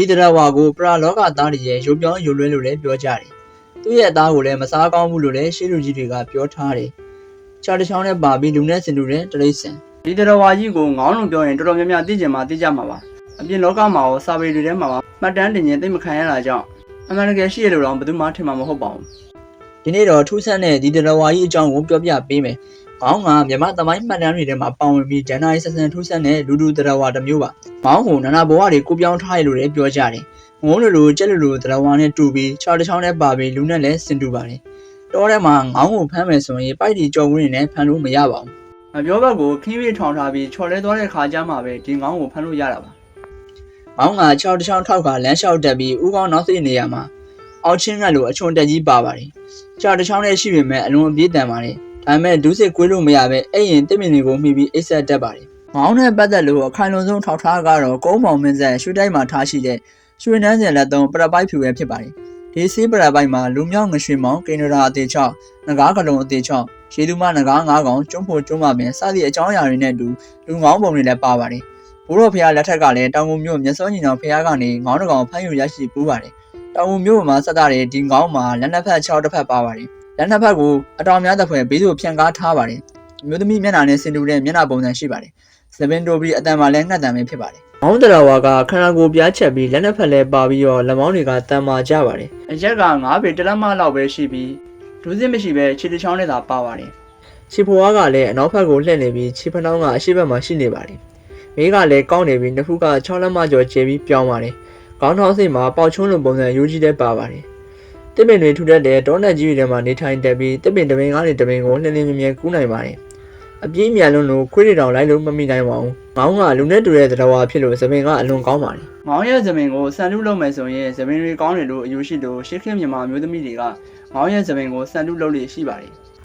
ဒီတရဝါကိုပရာလောကသားတွေရဲ့ရုပ်ပြောင်းရုပ်လွဲလို့လည်းပြောကြတယ်သူ့ရဲ့အသားကိုလည်းမစားကောင်းဘူးလို့လည်းရှေးလူကြီးတွေကပြောထားတယ်ခြားတစ်ချောင်းနဲ့ပါပြီးလူနဲ့စင်တူတဲ့တရိษံဒီတရဝါကြီးကိုငေါင်းလုံးပြောရင်တော်တော်များများသိကြမှာသိကြမှာပါအပြင်လောကမှာရောစာပေတွေထဲမှာပါမှတ်တမ်းတင်ရင်သိမခံရတာကြောင့်အမှန်တကယ်ရှိရလို့တော့ဘယ်သူမှထင်မှာမဟုတ်ပါဘူးဒီနေ့တော့ထူးဆန်းတဲ့ဒီတရဝါကြီးအကြောင်းကိုပြောပြပေးမယ်။ မောင်းကမြမသမိုင်းမှတ်တမ်းတွေထဲမှာပါဝင်ပြီးဂျန်နာရီဆက်ဆန်ထူးဆန်းတဲ့လူလူတရဝါတစ်မျိုးပါ။မောင်းကိုနာနာဘဝတွေကိုပြောင်းထားရလို့လည်းပြောကြတယ်။ငုံလိုလိုကြက်လိုလိုတရဝါနဲ့တူပြီးခြားတစ်ချောင်းနဲ့ပါပြီးလူနဲ့လည်းစင်တူပါတယ်။တောထဲမှာငောင်းကိုဖမ်းမယ်ဆိုရင်ပိုက်တီကြော်ဝင်းနဲ့ဖမ်းလို့မရပါဘူး။အပြောဘက်ကိုခင်းပြီးထောင်ထားပြီးချော်လဲသွားတဲ့ခါကျမှပဲဒီငေါင်းကိုဖမ်းလို့ရတာပါ။မောင်းကခြောက်တစ်ချောင်းထောက်ကလမ်းလျှောက်တက်ပြီးဥကောင်းနောက်စိနေရမှာအောက်ချင်းကလိုအချွန်တက်ကြီးပါပါတယ်။ခြောက်တစ်ချောင်းနဲ့ရှိပေမဲ့အလွန်အပြေးတန်ပါတယ်။ ဒါပေမဲ့ဒုစစ်ကွေးလို့မရပဲအဲ့ရင်တစ်မင်တွေကိုမှီပြီးအိတ်ဆက်တက်ပါတယ်။မောင်းနဲ့ပတ်သက်လို့အခိုင်လုံဆုံးထောက်ထားကတော့ကုန်းပေါင်မင်းဆက်ရွှေတိုက်မှာထားရှိတဲ့ရွှေနှန်းစင်လက်သုံးပရပိုက်ဖြူပဲဖြစ်ပါတယ်။ဒီစီးပရပိုက်မှာလူမြောက်ငရွှေမောင်ကိန္ဒရာအသေးချောက်ငကားကလုံးအသေးချောက်ရေသူမငကားငါးကောင်ကျွန်းဖို့ကျွန်းမပင်စသည့်အကြောင်းအရာတွေနဲ့အတူလူငောင်းပုံတွေလည်းပါပါတယ်။ဘိုးတော်ဖះလက်ထက်ကလည်းတောင်ကုန်မြို့မြတ်စောညီနောင်ဖះကနေငေါင်းတစ်ကောင်ဖမ်းယူရရှိပူးပါတယ်။တောင်ကုန်မြို့မှာစက်သားတဲ့ဒီငေါင်းမှာလက်နှစ်ဖက်6တစ်ဖက်ပါပါတယ်။ လက်နှစ်ဖက်ကိုအတော်များတဲ့ဖွဲ့ဘေးသို့ဖြန့်ကားထားပါတယ်။မြို့သမီးမျက်နှာနဲ့ဆင်တူတဲ့မျက်နှာပုံစံရှိပါတယ်။စပင်တိုဘီအတန်မှာလည်းငှက်တံပဲဖြစ်ပါတယ်။မောင်းတရာဝါကခန္ဓာကိုယ်ပြားချက်ပြီးလက်နှစ်ဖက်လည်းပါပြီးတော့လက်မောင်းတွေကတန်မာကြပါတယ်။အရက်က9ပေတလက်မလောက်ပဲရှိပြီးဒူးစစ်မရှိပဲခြေတစ်ချောင်းနဲ့သာပါပါတယ်။ခြေဖွားကလည်းအနောက်ဘက်ကိုလှည့်နေပြီးခြေဖနှောင်းကအရှိဘက်မှာရှိနေပါတယ်။မေးကလည်းကောင်းနေပြီးနှစ်ဖူးက6လက်မကျော်ကျပြီးပြောင်းပါတယ်။ခေါင်းထောင်းစိတ်မှာပေါက်ချုံးလိုပုံစံရိုးကြီးတဲ့ပါပါတယ်။ တစ်ပင်တွေထူထပ်တဲ့တောနက်ကြီးတွေထဲမှာနေထိုင်တက်ပြီးတစ်ပင်တစ်ပင်ကနေတစ်ပင်ကိုလှည့်လင်းမြဲမြဲကူးနိုင်ပါတယ်။အပြင်းမြန်လွန်းလို့ခွေးတွေတောင်လိုက်လို့မမိနိုင်ပါဘူး။မောင်းကလူနဲ့တူတဲ့သတ္တဝါဖြစ်လို့သပင်ကအလွန်ကောင်းပါတယ်။ငေါင်းရဲ့ဇမင်ကိုဆန်လူလုပ်မယ်ဆိုရင်ဇမင်တွေကောင်းတယ်လို့အယူရှိလို့ရှစ်ခေတ်မြန်မာမျိုးသမီးတွေကငေါင်းရဲ့ဇမင်ကိုဆန်လူလုပ်လို့ရှိပါတယ်။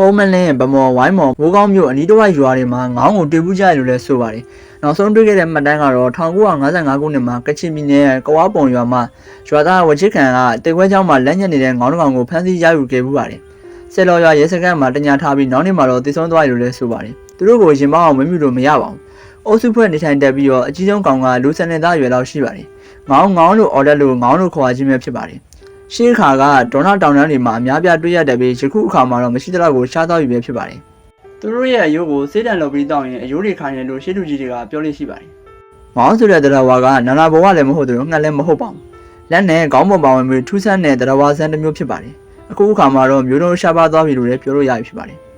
ဟုံးမလင်းဗမော်ဝိုင်းမော်မိုးကောင်းမြို့အနီးတစ်ဝိုက်ရွာတွေမှာငောင်းကိုတွေ့ဘူးကြရလို့လည်းဆိုပါတယ်။နောက်ဆုံးတွေ့ခဲ့တဲ့မှတ်တမ်းကတော့1955ခုနှစ်မှာကချင်ပြည်နယ်ကဝါပုံရွာမှာရွာသားဝချစ်ခံကတေခွဲကျောင်းမှာလက်ညက်နေတဲ့ငေါင်းတစ်ကောင်ကိုဖမ်းဆီးရယူခဲ့မှုပါတယ်။ဆယ်လော်ရွာရဲစခန်းမှာတညာထားပြီးနောက်နေ့မှာတော့တည်ဆုံးသွားရလို့လည်းဆိုပါတယ်။သူတို့ကိုရင်မောင်းအောင်မမြူလို့မရပါဘူး။အုပ်စုဖွဲ့နေထိုင်တက်ပြီးတော့အကြီးဆုံးကောင်ကလူစနေသားရွယ်လောက်ရှိပါတယ်။ငေါင်းငေါင်းလို့အော်ဒါလို့ငေါင်းလို့ခေါ်ရခြင်းပဲဖြစ်ပါတယ်။ ရှေးခါကဒေါနာတောင်တန်းတွေမှာအများပြားတွေ့ရတဲ့ပြီးယခုအခါမှာတော့မရှိသလောက်ကိုရှားသွားပြီပဲဖြစ်ပါတယ်။သူတို့ရဲ့အယိုးကိုစေးတံလုပ်ပြီးတောင်းရင်အယိုးတွေခိုင်းတယ်လို့ရှစ်လူကြီးတွေကပြောလို့ရှိပါတယ်။မောင်းဆိုတဲ့တရားဝါကနာနာဘဝလည်းမဟုတ်တယ်လို့ငှက်လည်းမဟုတ်ပါဘူး။လက်နဲ့ခေါင်းပေါ်ပါဝင်ပြီးထူးဆန်းတဲ့တရားဝါဆန်းတစ်မျိုးဖြစ်ပါတယ်။အခုအခါမှာတော့မျိုးတုံးရှားပါသွားပြီလို့လည်းပြောလို့ရပြီဖြစ်ပါတယ်။